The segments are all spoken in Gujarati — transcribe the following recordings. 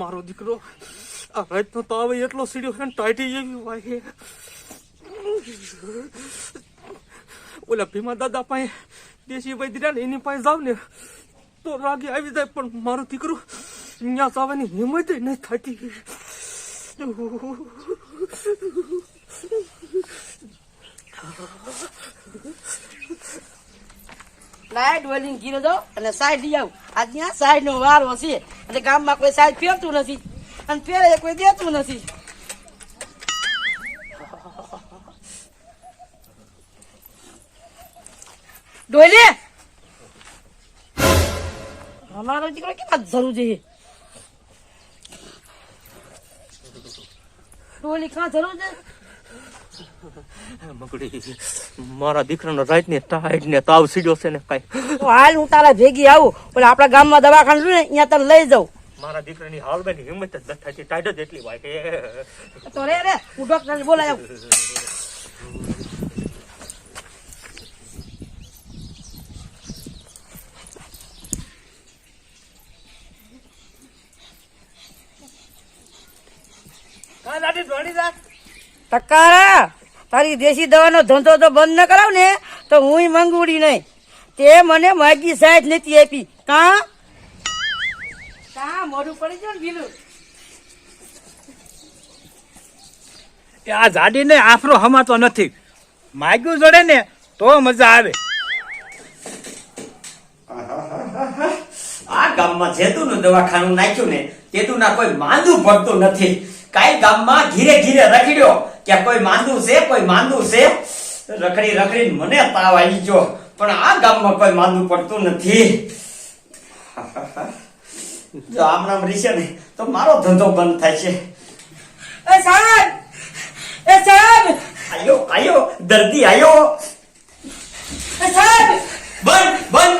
મારો દીકરો. આ રાતનો તાવ એટલો સીડ્યો છે ટાઈટી જેવી વાગે ઓલા ભીમા દાદા પાસે દેશી વૈદ્ય ને એની પાસે જાવ ને, તો રાગે આવી જાય, પણ મારો દીકરો ત્યાં જવાની હિંમત નહીં થતી. લાઈટ વળીને ગીરો જાઓ અને સાઈડ લઈ આવું. આ ત્યાં સાઈડ નો વારો છે. એટલે ગામમાં કોઈ સાઈડ ફેરતું નથી અને ફેરે કોઈ દેતું નથી ડોયલે અમારો દીકરો કેમ જરૂર છે ડોલી કાં જરૂર છે મગડી મારા દીકરાનો રાત ને ટાઈટ ને તાવ સીડ્યો છે ને કઈ. હાલ હું તારા ભેગી આવું. એટલે આપણા ગામમાં દવાખાનું છું ને અહીંયા તને લઈ જાઉં. મારા દીકરાની હાલ બેની હિંમત જ નથી થતી. ટાઈટ જ એટલી વાગે. તો રે રે હું ડોક્ટરને બોલાય આવું ટકારા તારી દેશી દવાનો ધંધો તો બંધ ન કરાવ ને તો હું મંગુડી નહીં. તે મને માગી સાહેબ નથી આપી. કા? કા? મોઢું પડી જાય ને બીલું આ જાડીને આફરો હમાતો નથી. માગ્યું જડે ને તો મજા આવે. આ ગામમાં જેતુનું દવાખાનું નાખ્યું ને તેતુના કોઈ માંદું પડતું નથી. કાઈ ગામમાં ધીરે ધીરે રખડ્યો કે કોઈ માંદું છે કોઈ માંદું છે? રખડી રખડીને મને તાવ આવી ગયો. પણ આ ગામમાં કોઈ માંદું પડતું નથી. જો આમ નામ રીશે ને તો મારો ધંધો બંધ થાય છે. એ સાહેબ! એ સાહેબ! આયો આયો દર્દી આયો. એ સાહેબ! બંધ બંધ.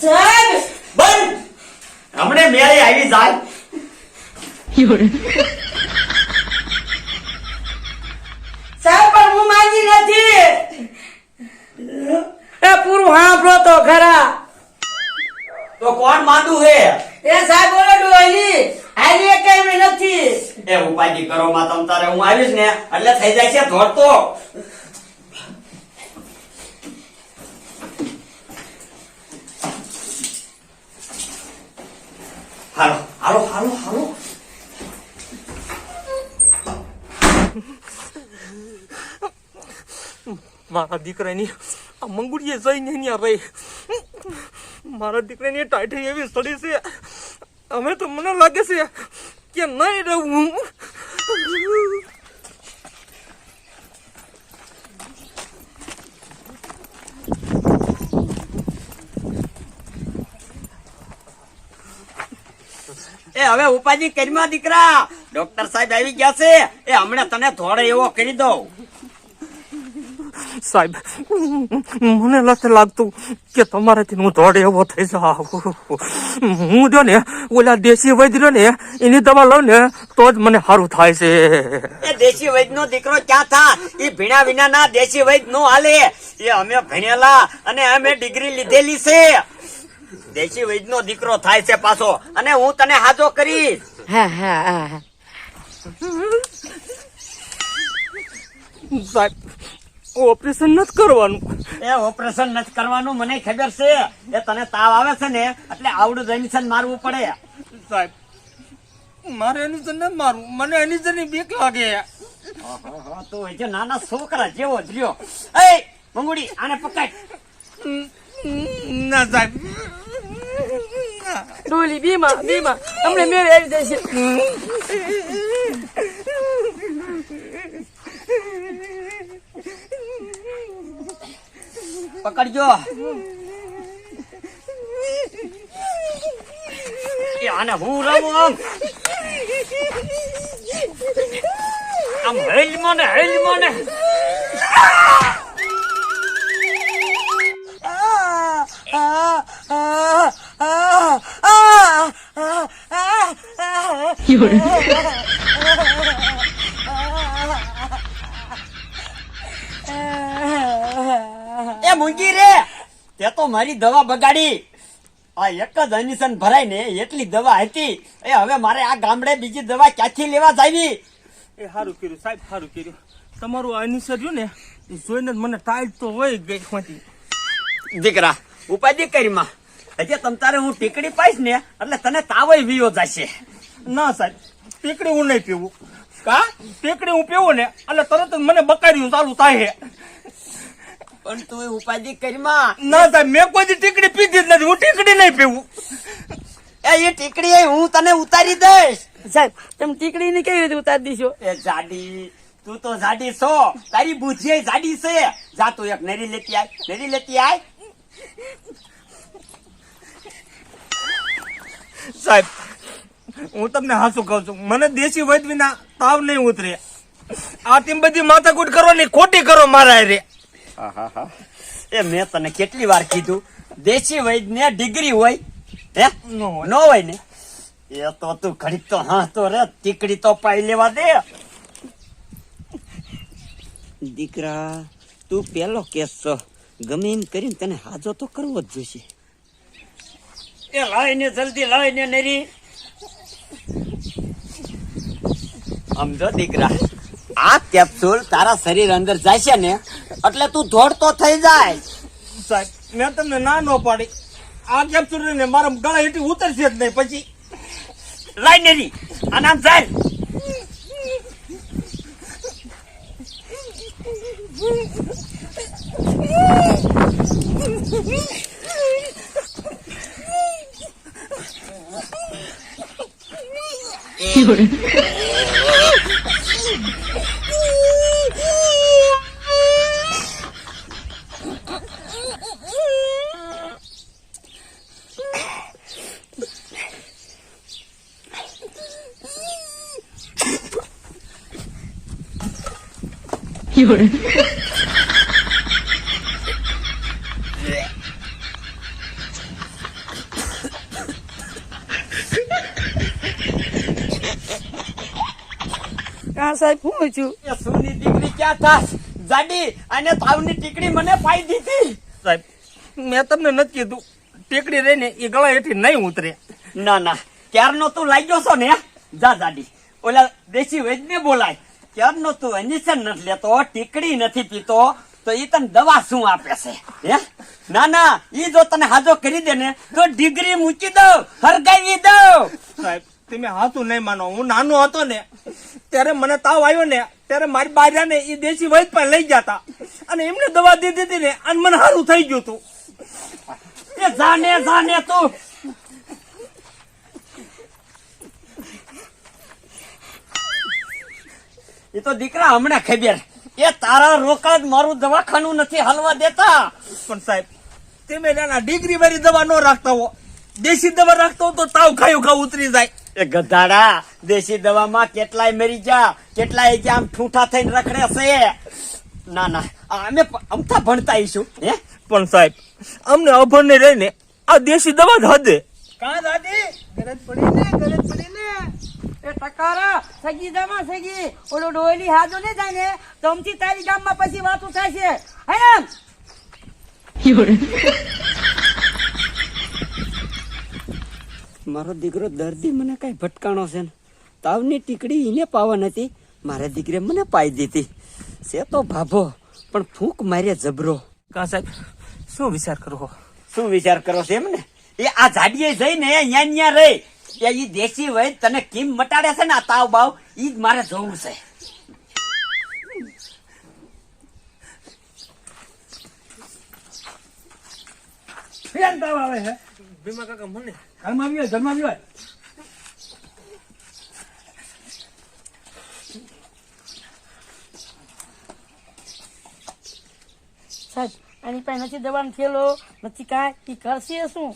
સાહેબ! હમણે મેળે આવી જાય. સાહેબ પણ હું માંગી નથી. એ પૂરું હાંભળો તો ખરા. તો કોણ માંદું હે? એ સાહેબ બોલો આવી આલી કેમ નથી. એ ઉપાધિ કરો માં તમ તારે. હું આવીશ ને એટલે થઈ જાય છે દોડતો હાલો હાલો હાલો હાલો. મારા દીકરાની આ મંગુડીએ જઈને અહીંયા રહી. મારા દીકરાની ટાઈટ એવી સડી છે. અમે તો મને લાગે છે કે નહીં રહું. એ હવે ઉપાધિ કરીમાં દીકરા. ડોક્ટર સાહેબ આવી ગયા છે. એ હમણાં તને થોડે એવો કરી દઉં. સાહેબ મને નથી લાગતું કે તમારાથી હું દોડે એવો થઈ જાઉં. હું જો ને ઓલા દેશી વૈદ્ય ને એની દવા લઉં ને તો જ મને સારું થાય છે. એ દેશી વૈદ્ય નો દીકરો ક્યાં થા? એ ભીણા વિના ના દેશી વૈદ્ય નો હાલે. એ અમે ભણેલા અને અમે ડિગ્રી લીધેલી છે. દેશી વૈદ નો દીકરો થાય છે પાછો અને હું તને હાજો કરીશ. હા હા હા સાહેબ ઓપરેશન નથી કરવાનું. એ ઓપરેશન નથી કરવાનું મને ખબર છે. એ તને તાવ આવે છે ને એટલે આવડું ઇન્જેક્શન મારવું પડે. સાહેબ મારે એની જને મારવું મને એની જની બીક લાગે. તો એ જે નાના છોકરા જેવો જ રહ્યો. એ મંગુડી આને પકડ. ના સાહેબ ડોલી બીમા બીમા અમને મેળ આવી જશે પકડજો એ આને હું રમું આમ આમ હેલ મને હેલ મને એ મુંગી રે તે તો મારી દવા બગાડી. આ એક જ અનિશન ભરાય ને એટલી દવા હતી. એ હવે મારે આ ગામડે બીજી દવા ક્યાંથી લેવા જાવી? એ સારું કર્યું સાહેબ સારું કર્યું. તમારું અનિસર રહ્યું ને એ જોઈને મને ટાઈટ તો હોય ગઈ હતી. દીકરા ઉપાધિ કરીમાં હજી તમ તારે હું ટીકડી પાઈશ ને એટલે તને તાવય વિયો જશે. ના સાહેબ ટીકડી હું નહીં પીવું. કા? પીકડી હું પીવું ને એટલે તરત જ મને બકાર્યું ચાલુ થાય. પણ તું ઉપાધિ કરીમાં ના સાહેબ મેં કોઈ ટીકડી પીધી જ નથી હું ટીકડી નહીં પીવું. એ એ ટીકડી હું તને ઉતારી દઈશ. સાહેબ તમે ટીકડીને કેવી રીતે ઉતારી દીશો? એ જાડી તું તો જાડી છો. તારી બુદ્ધિ જાડી છે. જા તું એક નરી લેતી આય નરી લેતી આય. સાહેબ હું તમને હાસું કહું છું. મને દેશી વૈદ વિના તાવ નહીં ઉતરે. આ તેમ બધી માથાકૂટ કરવાની ખોટી કરો મારા રે એ મેં તને કેટલી વાર કીધું? દેશી વૈદ ને ડિગ્રી હોય હે? ન હોય. નો એ તો તું ઘડીક તો હા તો રે ટીકડી તો પાઈ લેવા દે. દીકરા તું પેલો કેસ છો. ગમે એમ કરીને તને હાજો તો કરવો જ જોઈશે. એ લાવીને જલ્દી લાઈને નરી. સમજો દીકરા. આ કેપ્સ્યુલ તારા શરીર અંદર જાય છે ને એટલે તું દોડતો થઈ જાય. સાહેબ મેં તમને ના ન પાડી. આ કેપ્સ્યુલ ને મારા ગળા હેઠી ઉતરશે જ નહીં પછી. લાઈ નરી આ નામ ચાલ સાહેબ હું છું. સુની ટીકડી દીકરી ક્યાં થાસ જાડી અને તાવની ટીકડી મને પાઈ દીધી. સાહેબ મેં તમને નથી કીધું ટેકડી રહીને એ ગળા હેઠી નહીં ઉતરે. ના ના ક્યારનો તું લાગ્યો છો ને? જા જાડી ઓલા દેશી વૈદ્યને બોલાય. ક્યારનો તું ઇન્જેક્શન નથી લેતો ટીકડી નથી પીતો તો એ તને દવા શું આપે છે હે? ના ના એ જો તને હાજો કરી દે ને તો ડિગ્રી મૂકી દઉં હરગાવી દઉં. સાહેબ તમે હાથું નહીં માનો. હું નાનો હતો ને ત્યારે મને તાવ આવ્યો ને ત્યારે મારી બાર્યા ને એ દેશી વૈદ પણ લઈ જતા. અને એમને દવા દીધી હતી ને અને મને સારું થઈ ગયું હતું એ જાને જાને તું. એ તો દીકરા હમણાં ખબર. એ તારા રોકડ મારું દવાખાનું નથી હલવા દેતા. પણ સાહેબ તમે ડિગ્રી વાળી દવા ન રાખતા હો. દેશી દવા રાખતા હો તો તાવ ખાયું ખાવ ઉતરી જાય. એ ગધાડા દેશી દવામાં કેટલાય મરી જા કેટલાય કે આમ ઠૂઠા થઈને રખડે છે. ના ના આ અમે અમથા ભણતા આવીશું હે? પણ સાહેબ અમને અભણ ને રહીને આ દેશી દવા જ હદે. કા દાદી? ગરજ પડી ને ગરજ પડી ને. એ ટકારા સગી દવા સગી. ઓલો ડોયલી હાજો ને જાય ને તમથી તારી ગામમાં પછી વાતું થાય છે. હે ને મારો દીકરો દર્દી મને કઈ ભટકાણો છે ને. તાવની ટીકડી એને પાવા નથી મારા દીકરે મને પાઈ દીધી. છે તો ભાભો પણ ફૂંક માર્યા જબરો. કા સાહેબ શું વિચાર કરો શું વિચાર કરો છે એમ ને એ આ જાડીએ જઈને અહીંયા ન્યા રહે કે ઈ દેશી વૈદ તને કેમ મટાડે છે ને આ તાવ બાવ ઈ જ મારે જોવું છે. ફેન તાવ આવે છે ભીમા કાકા મને. ઘરમાં આવી ઘરમાં સાહેબ આની પાસે નથી દવાનો થેલો નથી કાંઈ ઈ કરશે શું?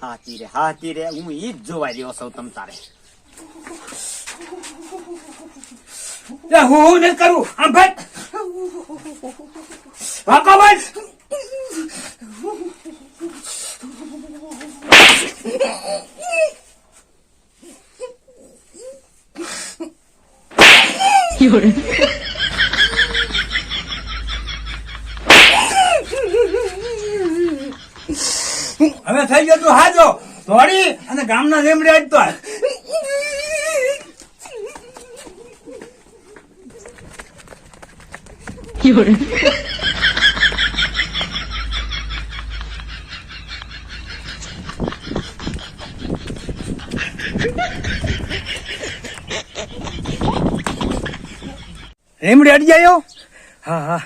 હા રે હા રે હું ઈ જ જોવા રહ્યો છું તમ તારે. હું હું નથી કરું આમ ભાઈ. વાકો ભાઈ. હવે થઈ ગયો તું હાજો. દોડી અને ગામના લીમડી અડતો આય. લીમડી અડી જાયો હા? હા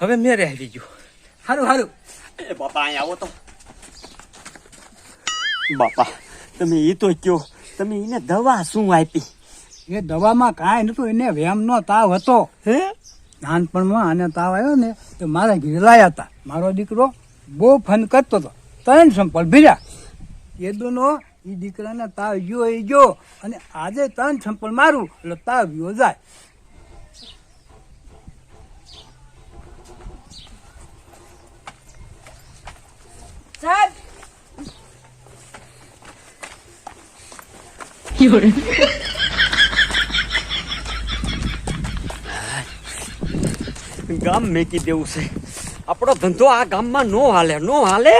હવે મેરે આવી ગયો. સારું સારું એ બાપા અહીંયા આવો તો. બાપા તમે એ તો કયો તમે એને દવા શું આપી? એ દવામાં કાંઈ નતું એને વ્યામનો તાવ હતો. હે? નાનપણમાં આને તાવ આવ્યો ને તો મારા ઘરે લાયા હતા. મારો દીકરો બહુ ફન કરતો હતો. ત્રણ સંપલ ભીર્યા. એ દોનો એ દીકરાને તાવ ગયો એ ગયો. અને આજે ત્રણ સંપલ મારું એટલે તાવ ગયો જાય. ગામ મેકી દેવું છે. આપણો ધંધો આ ગામમાં નો હાલે નો હાલે?